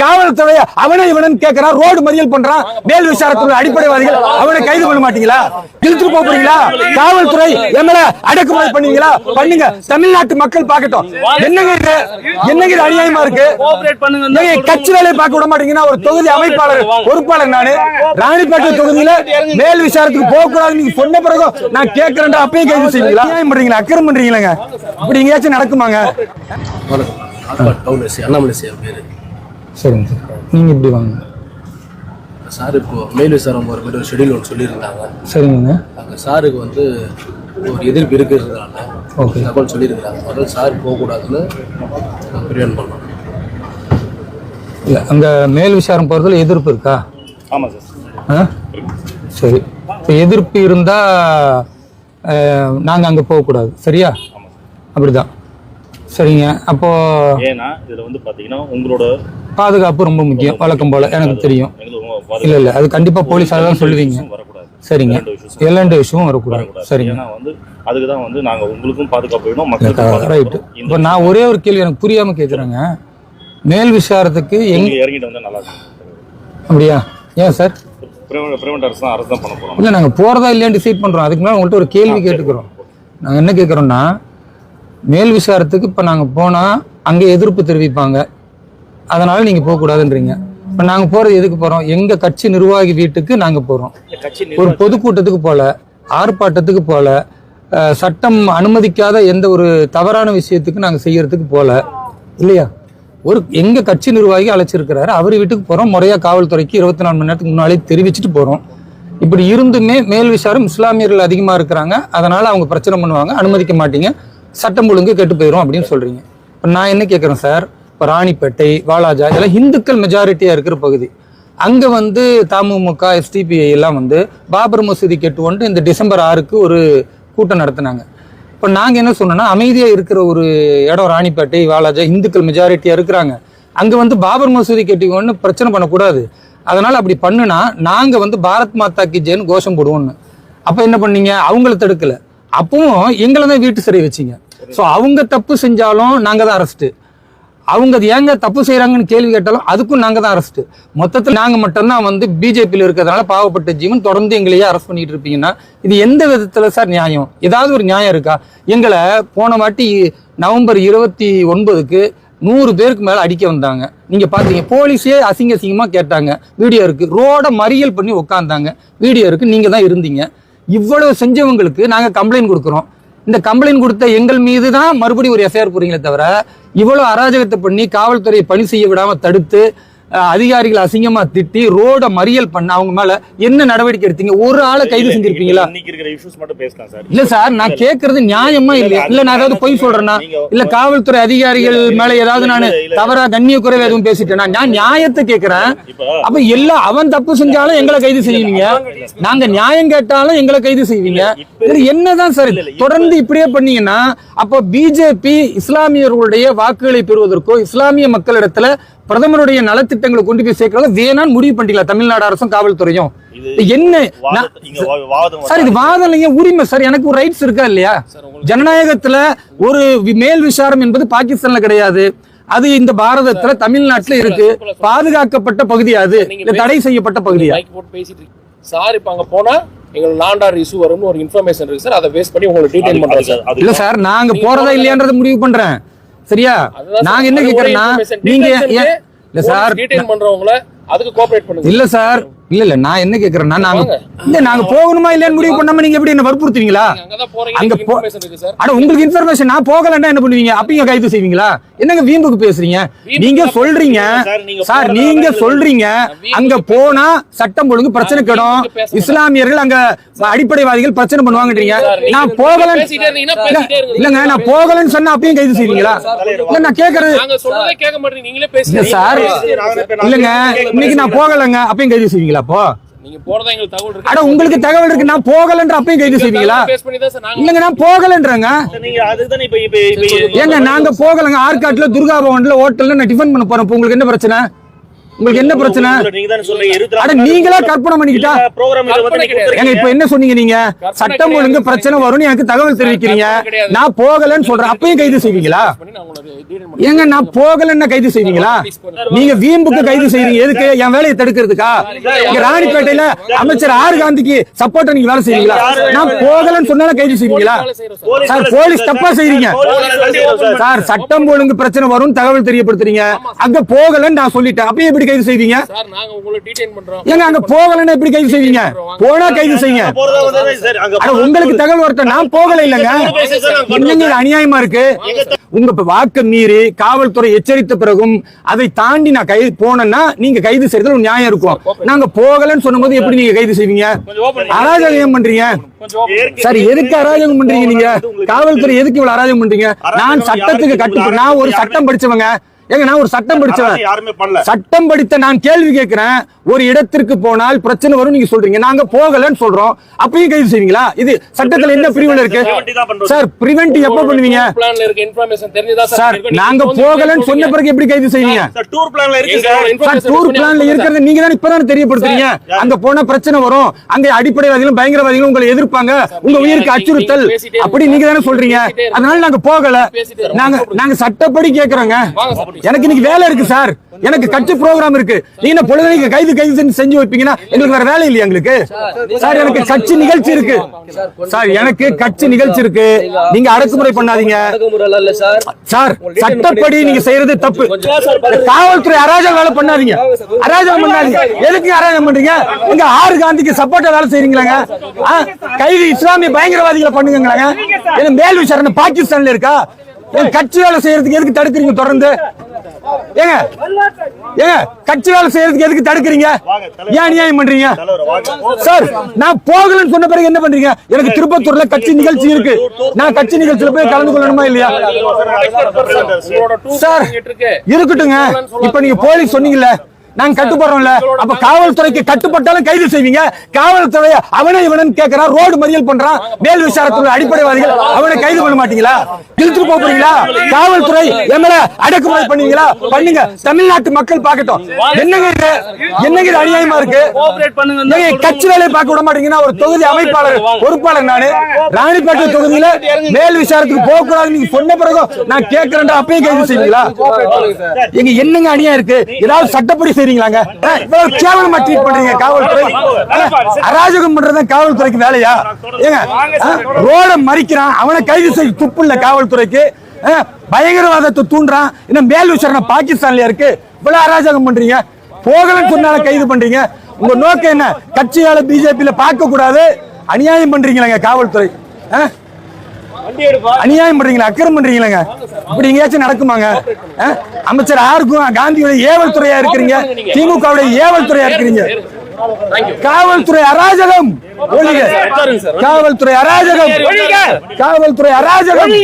காவல்துறை அவனை இவனன் கேட்கறான் ரோடு மறியல் பண்றான் மேல் விசாரத்துறை அடிப்படைவாதிகள் அவனை கைது பண்ண மாட்டீங்களா இழுத்துட்டு போக போறீங்களா காவல்துறை எம்எல்ஏ அடக்குமுறை பண்ணுவீங்களா பண்ணுங்க தமிழ்நாட்டு மக்கள் பார்க்கட்டும் என்னங்க இது என்னங்க இது அநியாயமா இருக்கு கட்சி வேலையை பார்க்க விட மாட்டீங்கன்னா ஒரு தொகுதி அமைப்பாளர் பொறுப்பாளர் நானு ராணிப்பேட்டை தொகுதியில மேல் விசாரத்துக்கு போக கூடாது நீங்க சொன்ன பிறகு நான் கேட்கறேன் அப்பயும் கைது செய்வீங்களா அநியாயம் பண்றீங்களா அக்கிரம் பண்றீங்களாங்க இப்படி எங்கேயாச்சும் நடக்குமாங்க அண்ணாமலை சார் பேர் சரிங்க சார். நீங்க இப்படி வாங்க சார் இப்போ மேல் விசாரம் போகிற மாதிரி ஒரு ஷெடியூல் ஒன்று சொல்லியிருந்தாங்க. சரிங்க. அங்கே சாருக்கு வந்து ஒரு எதிர்ப்பு இருக்கிறதுனால ஓகே. தகவல் சொல்லியிருக்கிறாங்க முதல்ல சார் போகக்கூடாதுன்னு பிரிவென்ட் பண்ணோம். இல்ல அங்க மேல் விசாரம் போறதுல எதிர்ப்பு இருக்கா? ஆமா சார். ஆ? சரி. இப்போ எதிர்ப்பு இருந்தா அஹ், நாங்க அங்க போகக்கூடாது. சரியா? அப்படிதான். சரிங்க. அப்போ ஏன்னா இதுல வந்து பாத்தீங்கன்னா உங்களோட பாதுகாப்பு ரொம்ப முக்கியம். வழக்கம் போல எனக்கு தெரியும். இல்ல இல்ல. அது கண்டிப்பா போலீஸ் தான் சொல்லுவீங்க. சரிங்க. எல்லா விஷயமும் வரக்கூடாது. சரிங்க. அதுக்கு தான் வந்து நாங்க உங்களுக்கும் பாதுகாப்பு வேணும் ரைட். இப்போ நான் ஒரே ஒரு கேள்வி எனக்கு புரியாம கேக்குறேங்க. மேல் விசாரத்துக்கு எங்க இறங்கிட்டு வந்தா நல்லா இருக்கும். அப்படியா? ஏன் சார்? இல்ல நாங்க போறதா இல்லையான்னு டிசைட் பண்றோம். அதுக்கு மேல உங்கள்ட்ட ஒரு கேள்வி கேட்டுக்கிறோம். நாங்க என்ன கேட்குறோம்னா மேல் விசாரத்துக்கு இப்ப நாங்க போனா அங்க எதிர்ப்பு தெரிவிப்பாங்க. அதனால நீங்க போக கூடாதுன்றீங்க. இப்ப நாங்க போறது எதுக்கு போறோம்? எங்க கட்சி நிர்வாகி வீட்டுக்கு நாங்க போறோம். கட்சி ஒரு பொதுக்கூட்டத்துக்கு போல ஆர்ப்பாட்டத்துக்கு போல சட்டம் அனுமதிக்காத எந்த ஒரு தவறான விஷயத்துக்கு நாங்க செய்யறதுக்கு போல இல்லையா? ஒரு எங்க கட்சி நிர்வாகி அழைச்சிருக்கிறாரு. அவர் வீட்டுக்கு போறோம். முறையா காவல்துறைக்கு இருபத்தி நாலு மணி நேரத்துக்கு முன்னாலே தெரிவிச்சுட்டு போறோம். இப்படி இருந்துமே மேல் விசாரம் இஸ்லாமியர்கள் அதிகமா இருக்கிறாங்க. அதனால அவங்க பிரச்சனை பண்ணுவாங்க. அனுமதிக்க மாட்டீங்க. சட்டம் ஒழுங்கு கெட்டு போயிடும் அப்படின்னு சொல்றீங்க. இப்ப நான் என்ன கேட்கறேன் சார்? இப்போ ராணிப்பேட்டை வாலாஜா இதெல்லாம் இந்துக்கள் மெஜாரிட்டியாக இருக்கிற பகுதி. அங்கே வந்து தமுமுக எஸ்டிபிஐ எல்லாம் வந்து பாபர் மசூதி கெட்டு கொண்டு இந்த டிசம்பர் ஆறுக்கு ஒரு கூட்டம் நடத்தினாங்க. இப்போ நாங்கள் என்ன சொன்னோம்னா அமைதியாக இருக்கிற ஒரு இடம் ராணிப்பேட்டை வாலாஜா இந்துக்கள் மெஜாரிட்டியாக இருக்கிறாங்க. அங்கே வந்து பாபர் மசூதி கெட்டிக்கொண்டு பிரச்சனை பண்ணக்கூடாது. அதனால் அப்படி பண்ணுனா நாங்கள் வந்து பாரத் மாதா கி ஜெயின் கோஷம் போடுவோம்னு. அப்போ என்ன பண்ணீங்க? அவங்கள தடுக்கல. அப்பவும் எங்களை தான் வீட்டு சிறை வச்சிங்க. ஸோ அவங்க தப்பு செஞ்சாலும் நாங்கள் தான் அரெஸ்ட்டு அவங்க அது ஏங்க தப்பு செய்கிறாங்கன்னு கேள்வி கேட்டாலும் அதுக்கும் நாங்க தான் அரெஸ்ட் மொத்தத்தில் நாங்க மட்டும்தான் வந்து பிஜேபியில் இருக்கிறதுனால பாவப்பட்ட ஜீவன் தொடர்ந்து எங்களையே அரெஸ்ட் பண்ணிட்டு இருப்பீங்கன்னா இது எந்த விதத்துல சார் நியாயம்? ஏதாவது ஒரு நியாயம் இருக்கா? எங்களை போன வாட்டி நவம்பர் இருபத்தி ஒன்பதுக்கு நூறு பேருக்கு மேல அடிக்க வந்தாங்க. நீங்க பாத்தீங்க போலீஸே அசிங்க அசிங்கமா கேட்டாங்க. வீடியோ இருக்கு. ரோட மறியல் பண்ணி உட்காந்தாங்க வீடியோ இருக்கு. நீங்க தான் இருந்தீங்க. இவ்வளவு செஞ்சவங்களுக்கு நாங்க கம்ப்ளைண்ட் கொடுக்குறோம். இந்த கம்ப்ளைண்ட் கொடுத்த எங்கள் மீது தான் மறுபடியும் ஒரு எஃப்ஐஆர் போறீங்களே தவிர இவ்வளவு அராஜகத்தை பண்ணி காவல்துறையை பணி செய்ய விடாம தடுத்து அதிகாரிகளை அசிங்கமா திட்டி ரோட மறியல் பண்ண அவங்க மேல என்ன நடவடிக்கை எடுத்தீங்க? ஒரு ஆளை கைது செஞ்சிருப்பீங்களா இல்ல சார் நான் கேக்குறது நியாயமா இல்லையா? இல்ல நான் ஏதாவது பொய் சொல்றேன்னா இல்ல காவல்துறை அதிகாரிகள் மேல ஏதாவது நான் தவறா கண்ணிய குறைவு எதுவும் பேசிட்டேனா? நான் நியாயத்தை கேக்குறேன். அப்ப எல்லா அவன் தப்பு செஞ்சாலும் எங்களை கைது செய்வீங்க. நாங்க நியாயம் கேட்டாலும் எங்களை கைது செய்வீங்க. என்னதான் சார்? தொடர்ந்து இப்படியே பண்ணீங்கன்னா அப்போ பிஜேபி இஸ்லாமியர்களுடைய வாக்குகளை பெறுவதற்கோ இஸ்லாமிய மக்களிடத்துல பிரதமருடைய நலத்திட்டங்களை கொண்டு போய் சேர்க்கறத வேணான்னு முடிவு பண்ணிக்கலாம் தமிழ்நாடு அரசும் காவல்துறையும். என்ன? சார் இது வாதம் இல்லைங்க உரிமை. சார் எனக்கு ஒரு ரைட்ஸ் இருக்கா இல்லையா? ஜனநாயகத்துல ஒரு மேல் விசாரம் என்பது பாகிஸ்தான்ல கிடையாது. அது இந்த பாரதத்துல தமிழ்நாட்டுல இருக்கு. பாதுகாக்கப்பட்ட பகுதி அது? தடை செய்யப்பட்ட பகுதியா? சார் இப்ப அங்க போனா எங்களுக்கு லாண்டார் இஷ்யூ வரும்னு ஒரு இன்ஃபர்மேஷன் இருக்கு சார். அதை பேஸ் பண்ணி உங்களுக்கு டீடைல் பண்றோம் சார். இல்ல சார் நாங்க போறதா இல்லையான்றத முடிவு பண்றேன். சரியா? நாங்க என்ன கேக்குறேன்னா. நீங்க இல்ல சார் பண்றவங்கள அதுக்கு கோஆபரேட் பண்ணுங்க. இல்ல சார் இல்ல இல்ல நான் என்ன கேக்குறேன்னா நாங்க. இல்ல நாங்க போகணுமா இல்லையான்னு முடிவு பண்ணாம நீங்க எப்படி என்ன வற்புறுத்துவீங்களா? அங்க போ- இன்ஃபர்மேஷன் இருக்கு சார் ஆனா உங்களுக்கு இன்ஃபர்மேஷன் நான் போகலன்னா என்ன பண்ணுவீங்க? அப்பீங்க கைது செய்வீங்களா? என்னங்க வீம்புக்கு பேசுறீங்க? நீங்க சொல்றீங்க. சார், நீங்க சொல்றீங்க. அங்க போனா சட்டம் ஒழுங்கு பிரச்சனை கிடும். இஸ்லாமியர்கள் அங்க அடிப்படைவாதிகள் பிரச்சனை பண்ணுவாங்கன்றீங்க. நான் போகலன்னு. இல்லங்க நான் போகலன்னு சொன்னா அப்பயும் கைது செய்வீங்களா? இல்ல நான் கேக்குறது நாங்க சொல்றதே கேட்க மாட்டீங்க நீங்களே இல்ல பேசுங்க. சார். இல்லங்க இன்னைக்கு நான் போகலங்க அப்பயும் கைது செய்வீங்களா? அப்போ நீங்க போறதா எங்களுக்கு தகவல் இருக்கு. அட உங்களுக்கு தகவல் இருக்கு. நான் போகலன்ற அப்பயும் கைது செய்வீங்களா? தான் இல்லங்க நான் போகலன்றேங்க. நீங்க அதுதான் இப்ப இப்ப இப்ப ஏங்க நாங்க போகலங்க. ஆற்காட்டுல துர்கா பவன்ல ஹோட்டல்ல நான் டிஃபன் பண்ண போறேன். உங்களுக்கு என்ன பிரச்சனை? உங்களுக்கு என்ன பிரச்சனை? நீங்க தானே சொல்றீங்க இருபத்தி அட நீங்களா கற்பனை பண்ணிக்கிட்டா? ஏங்க இப்ப என்ன சொன்னீங்க நீங்க? சட்டம் ஒழுங்கு பிரச்சனை வரும்னு எனக்கு தகவல் தெரிவிக்கிறீங்க. நான் போகலன்னு சொல்றேன். அப்பயும் கைது செய்வீங்களா? ஏங்க நான் போகலன்னு கைது செய்வீங்களா? நீங்க வீம்புக்கு கைது செய்றீங்க. எதுக்கு? என் வேலையை தடுக்கிறதுக்கா? இங்க ராணிப்பேட்டையில அமைச்சர் ஆர் காந்திக்கு சப்போர்ட்டா நீங்க வேலை செய்வீங்களா? நான் போகலன்னு சொன்னாலும் கைது செய்வீங்களா? சார். போலீஸ் தப்பா செய்றீங்க. சார். சட்டம் ஒழுங்கு பிரச்சனை வரும் தகவல் தெரியப்படுத்துறீங்க. அங்க போகலன்னு நான் சொல்லிட்டேன். அப்பயும் எப்படி கைது செய்வீங்க? சார் நாங்க உங்களை டீடைன் பண்றோம். ஏங்க அங்க போகலன்னு எப்படி கைது செய்வீங்க? போனா கைது செய்யுங்க. போறதா வந்தா சரி. அங்க ஆனா உங்களுக்கு தகவல் வரட்டும் நான் போகல இல்லங்க. என்னங்க அநியாயமா இருக்கு? உங்க வாக்க மீறி காவல்துறை எச்சரித்த பிறகும் அதை தாண்டி நான் கைது போனேன்னா நீங்க கைது செய்யறதுல ஒரு நியாயம் இருக்கும். நாங்க போகலன்னு சொன்னும்போது எப்படி நீங்க கைது செய்வீங்க? அராஜகம் பண்றீங்க? சரி எதுக்கு அராஜகம் பண்றீங்க நீங்க? காவல்துறை எதுக்கு இவ்வளவு அராஜகம் பண்றீங்க? நான் சட்டத்துக்கு கட்டு நான் ஒரு சட்டம் படிச்சவங்க. ஏங்க நான் ஒரு சட்டம் படிச்சவன். யாருமே பண்ணல. சட்டம் படித்த நான் கேள்வி கேட்கிறேன். ஒரு இடத்திற்கு போனால் பிரச்சனை வரும் நீங்க சொல்றீங்க. நாங்க போகலன்னு சொல்றோம். அப்பயும் கைது செய்வீங்களா? இது சட்டத்துல என்ன பிரிவுல இருக்கு. சார் பிரிவென்ட் எப்ப பண்ணுவீங்க? பிளான்ல இருக்க இன்ஃபர்மேஷன் தெரிஞ்சதா சார். நாங்க போகலன்னு சொன்ன பிறகு எப்படி கைது செய்வீங்க? டூர் பிளான்ல இருக்கு டூர் பிளான்ல இருக்கிறது நீங்க தான் இப்பதான் தெரியப்படுத்துறீங்க? அங்க போனா பிரச்சனை வரும். அங்க அடிப்படைவாதிகளும் பயங்கரவாதிகளும் உங்களை எதிர்ப்பாங்க. உங்க உயிருக்கு அச்சுறுத்தல். அப்படி நீங்க தானே சொல்றீங்க. அதனால நாங்க போகல. நாங்க நாங்க சட்டப்படி கேக்குறோங்க. எனக்கு இன்னைக்கு வேலை இருக்கு சார். எனக்கு கட்சி ப்ரோக்ராம் இருக்கு. நீங்க பொழுதுனைக்கு கைது கைது செஞ்சு செஞ்சு வைப்பீங்கன்னா எங்களுக்கு வேற வேலை இல்லையா எங்களுக்கு? சார் எனக்கு கட்சி நிகழ்ச்சி இருக்கு. சார் எனக்கு கட்சி நிகழ்ச்சி இருக்கு. நீங்க அடக்குமுறை பண்ணாதீங்க. சார் சட்டப்படி நீங்க செய்யறது தப்பு. காவல்துறை அராஜகம் வேலை பண்ணாதீங்க. அராஜகம் பண்ணாதீங்க. எதுக்கு அராஜகம் பண்றீங்க? நீங்க ஆறு காந்திக்கு சப்போர்ட்டா வேலை செய்யறீங்களாங்க கைது இஸ்லாமிய பயங்கரவாதிகளை பண்ணுங்கங்களாங்க? மேல் விசாரணை பாகிஸ்தான்ல இருக்கா? கட்சி வேலை செய்யறதுக்கு எதுக்கு தடுக்கிறீங்க தொடர்ந்து? ஏங்க ஏங்க கட்சி வேலை செய்யறதுக்கு எதுக்கு தடுக்கிறீங்க? ஏன் அநியாயம் பண்றீங்க? சார் நான் போகலன்னு சொன்ன பிறகு என்ன பண்றீங்க? எனக்கு திருப்பத்தூர்ல கட்சி நிகழ்ச்சி இருக்கு. நான் கட்சி நிகழ்ச்சியில போய் கலந்து கொள்ளணுமா இல்லையா? சார் இருக்கு இருக்கட்டுங்க இப்ப நீங்க போலீஸ் சொன்னீங்கல்ல நாங்க கட்டுப்படுறோம்ல. அப்ப காவல்துறைக்கு கட்டுப்பட்டாலும் கைது செய்வீங்க. காவல்துறை அவனை இவனன் கேக்குறான் ரோடு மறியல் பண்றான் மேல் விசாரத்துல அடிப்படைவாதிகள் அவனை கைது பண்ண மாட்டீங்களா? இழுத்துட்டு போறீங்களா? காவல்துறை எம்எல்ஏ அடக்குமுறை பண்ணுவீங்களா பண்ணுங்க. தமிழ்நாட்டு மக்கள் பார்க்கட்டும். என்னங்க இது? என்னங்க இது அநியாயமா இருக்கு? ஏங்க, கட்சி வேலையை பார்க்க விட மாட்டீங்கன்னா ஒரு தொகுதி அமைப்பாளர் பொறுப்பாளர் நானு. ராணிப்பேட்டை தொகுதியில மேல் விசாரத்துக்கு போக கூடாது நீங்க சொன்ன பிறகு நான் கேட்கிறேன் அப்பயும் கைது செய்வீங்களா? எங்க என்னங்க அநியாயம் இருக்கு? ஏதாவது சட்டப்படி செய்றீங்களாங்க இவ்வளவு கேவலமா ட்ரீட் பண்றீங்க காவல்துறை? அராஜகம் பண்றது காவல்துறைக்கு வேலையா? ஏங்க ரோட மறிக்கிறான் அவனை கைது செய்ய துப்பு இல்ல காவல்துறைக்கு பயங்கரவாதத்தை தூண்டுறான் இன்னும் மேல் விசாரணை பாகிஸ்தான்ல இருக்கு? இவ்வளவு அராஜகம் பண்றீங்க. போகலன்னு சொன்னாலும் கைது பண்றீங்க. உங்க நோக்கம் என்ன? கட்சியால பிஜேபியில பார்க்க கூடாது அநியாயம் பண்றீங்களாங்க காவல்துறை. ஆ? அநியாயம் பண்றீங்களா? அக்கிரம் பண்றீங்களாங்க? இப்படி எங்கேயாச்சும் நடக்குமாங்க? அமைச்சர் ஆருக்கும் காந்தியோட ஏவல் துறையா இருக்கிறீங்க. திமுகவுடைய ஏவல் துறையா இருக்கிறீங்க. காவல்துறை அராஜகம். காவல்துறை அராஜகம். காவல்துறை அராஜகம்.